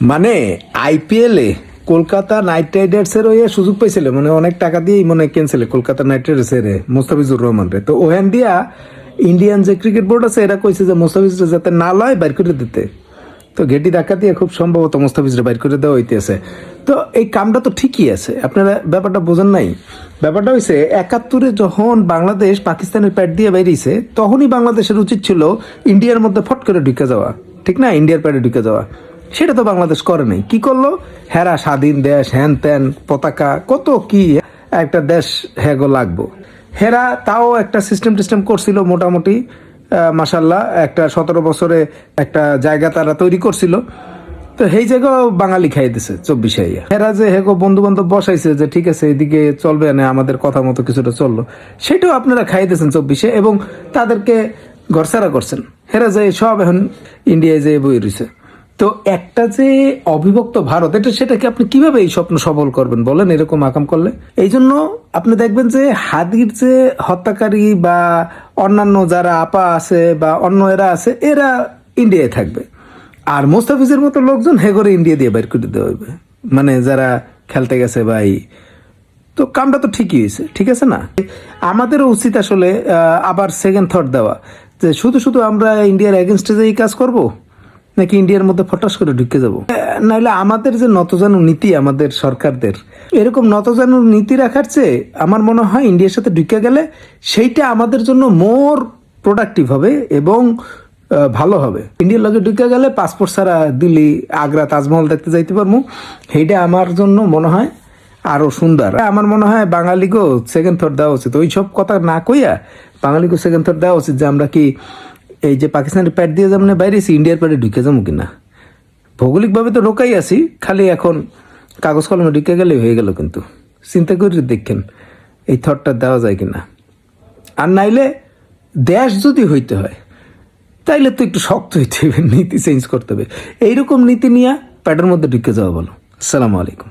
মানে আইপিএলে কলকাতা নাইট রাইডার্সের ওই সুযোগ পাইছিল মানে অনেক টাকা দিয়ে মনে কিনছিল কলকাতা নাইট রাইডার্সের মোস্তাফিজুর রহমান রে। তো ওখান দিয়া ইন্ডিয়ান যে ক্রিকেট বোর্ড আছে, এরা কইছে যে মোস্তাফিজুর যাতে না লয়, বাইর করে দিতে। তো ঘেটি ধাক্কা দিয়ে খুব সম্ভবত মোস্তাফিজরে বাইর করে দেওয়া হইতেছে। তো এই কামটা তো ঠিকই আছে, আপনারা ব্যাপারটা বোঝেন নাই। ব্যাপারটা হয়েছে একাত্তরে যখন বাংলাদেশ পাকিস্তানের প্যাট দিয়ে বেরিয়েছে তখনই বাংলাদেশের উচিত ছিল ইন্ডিয়ার মধ্যে ফট করে ঢুকে যাওয়া। ঠিক না? ইন্ডিয়ার প্যাডে ঢুকে যাওয়া। সেটা তো বাংলাদেশ করে নাই। কি করল? হেরা, স্বাধীন দেশ হ্যান ত্যান পতাকা, কত কি একটা দেশ হ্যাগো লাগবো। হেরা তাও একটা সিস্টেম টিস্টেম করছিল মোটামুটি মাসাল্লাহ একটা সতেরো বছরে একটা জায়গা তারা তৈরি করছিল। তো সেই জায়গাও বাঙালি খাই দিছে, চব্বিশে আইয়া। এরা যে হেগো বন্ধু বান্ধব বসাইছে যে, ঠিক আছে, এদিকে চলবে না আমাদের কথা মতো কিছুটা চলল। সেটাও আপনারা খাই দিয়েছেন চব্বিশে এবং তাদেরকে ঘরসারা করছেন। হেরা যে সব এখন ইন্ডিয়ায় যেয়ে বই রয়েছে তো একটা যে অবিভক্ত ভারত, এটা সেটাকে আপনি কীভাবে এই স্বপ্ন সফল করবেন বলেন, এরকম আকাম করলে? এই জন্য আপনি দেখবেন যে হাদির যে হত্যাকারী বা অন্যান্য যারা আপা আছে বা অন্য এরা আছে, এরা ইন্ডিয়ায় থাকবে। আর মোস্তাফিজের মতো লোকজন হেগরে ইন্ডিয়া দিয়ে বের করে দেওয়া হইবে মানে যারা খেলতে গেছে এই তো কামটা তো ঠিকই হয়েছে, ঠিক আছে না? আমাদেরও উচিত আসলে আবার সেকেন্ড থট দেওয়া। যে শুধু শুধু আমরা ইন্ডিয়ার এগেনস্টে যে এই কাজ করব? নাকি ইন্ডিয়ার মধ্যে ফটাস করে ঢুকে যাব? নাহলে আমাদের যে নতজানু নীতি আমাদের সরকারদের, এরকম নতজানু নীতি রাখার চেয়ে আমার মনে হয় ইন্ডিয়ার সাথে ঢুকে গেলে সেইটা আমাদের জন্য মোর প্রোডাক্টিভ হবে এবং ভালো হবে। ইন্ডিয়ার লগে ঢুকে গেলে পাসপোর্ট ছাড়া দিল্লি, আগ্রা, তাজমহল দেখতে যাইতে পারব। সেইটা আমার জন্য মনে হয় আরও সুন্দর। আমার মনে হয় বাঙালিকেও সেকেন্ড থট দেওয়া উচিত। ওই সব কথা না কইয়া বাঙালিকেও সেকেন্ড থট দেওয়া উচিত যে আমরা কি এই যে পাকিস্তানের প্যাট দিয়ে যেমন বাইরেছি, ইন্ডিয়ার প্যাটে ঢুকে যাব কিনা? ভৌগোলিকভাবে তো ঢোকাই আছি, খালি এখন কাগজ কলমে ঢুকে গেলে হয়ে গেল কিন্তু। চিন্তা করে দেখেন, এই থটটা দেওয়া যায় কিনা। আর নাইলে দেশ যদি হইতে হয়, তাইলে তো একটু শক্ত হইতে হবে, নীতি চেঞ্জ করতে হবে। এইরকম নীতি নিয়ে প্যাটের মধ্যে ঢুকে যাওয়া বলো আসসালামু আলাইকুম।